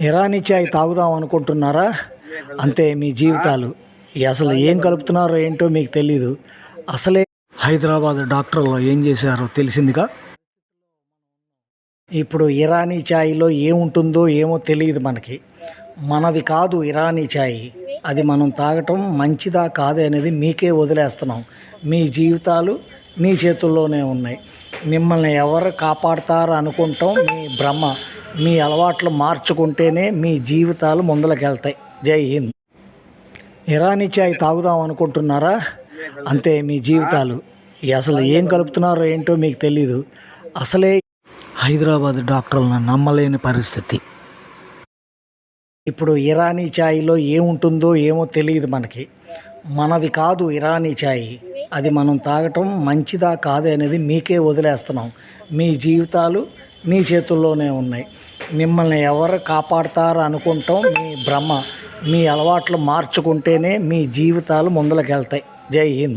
ఇరానీ చాయ్ తాగుదాం అనుకుంటున్నారా? అంతే మీ జీవితాలు. అసలు ఏం కలుపుతున్నారో ఏంటో మీకు తెలీదు. అసలే హైదరాబాద్ డాక్టర్లు ఏం చేశారో తెలిసిందిగా? ఇప్పుడు ఇరానీ ఛాయ్లో ఏముంటుందో ఏమో తెలియదు మనకి. మనది కాదు ఇరానీ ఛాయ్. అది మనం తాగటం మంచిదా కాదే అనేది మీకే వదిలేస్తున్నాం. మీ జీవితాలు మీ చేతుల్లోనే ఉన్నాయి. మిమ్మల్ని ఎవరు కాపాడతారు అనుకుంటాం? మీ భ్రమ మీ అలవాట్లు మార్చుకుంటేనే మీ జీవితాలు ముందలకెళ్తాయి. జై హింద్. ఇరానీ చాయ్ తాగుదాం అనుకుంటున్నారా? అంతే మీ జీవితాలు. అసలు ఏం కలుపుతున్నారో ఏంటో మీకు తెలీదు. అసలే హైదరాబాద్ డాక్టర్లను నమ్మలేని పరిస్థితి. ఇప్పుడు ఇరానీ ఛాయ్లో ఏముంటుందో ఏమో తెలియదు మనకి. మనది కాదు ఇరానీ ఛాయ్ అది మనం తాగటం మంచిదా కాదే అనేది మీకే వదిలేస్తున్నాం. మీ జీవితాలు మీ చేతుల్లోనే ఉన్నాయి. మిమ్మల్ని ఎవరు కాపాడతారు అనుకుంటాం. మీ భ్రమ మీ అలవాట్లు మార్చుకుంటేనే మీ జీవితాలు ముందలకెళ్తాయి. జై హింద్.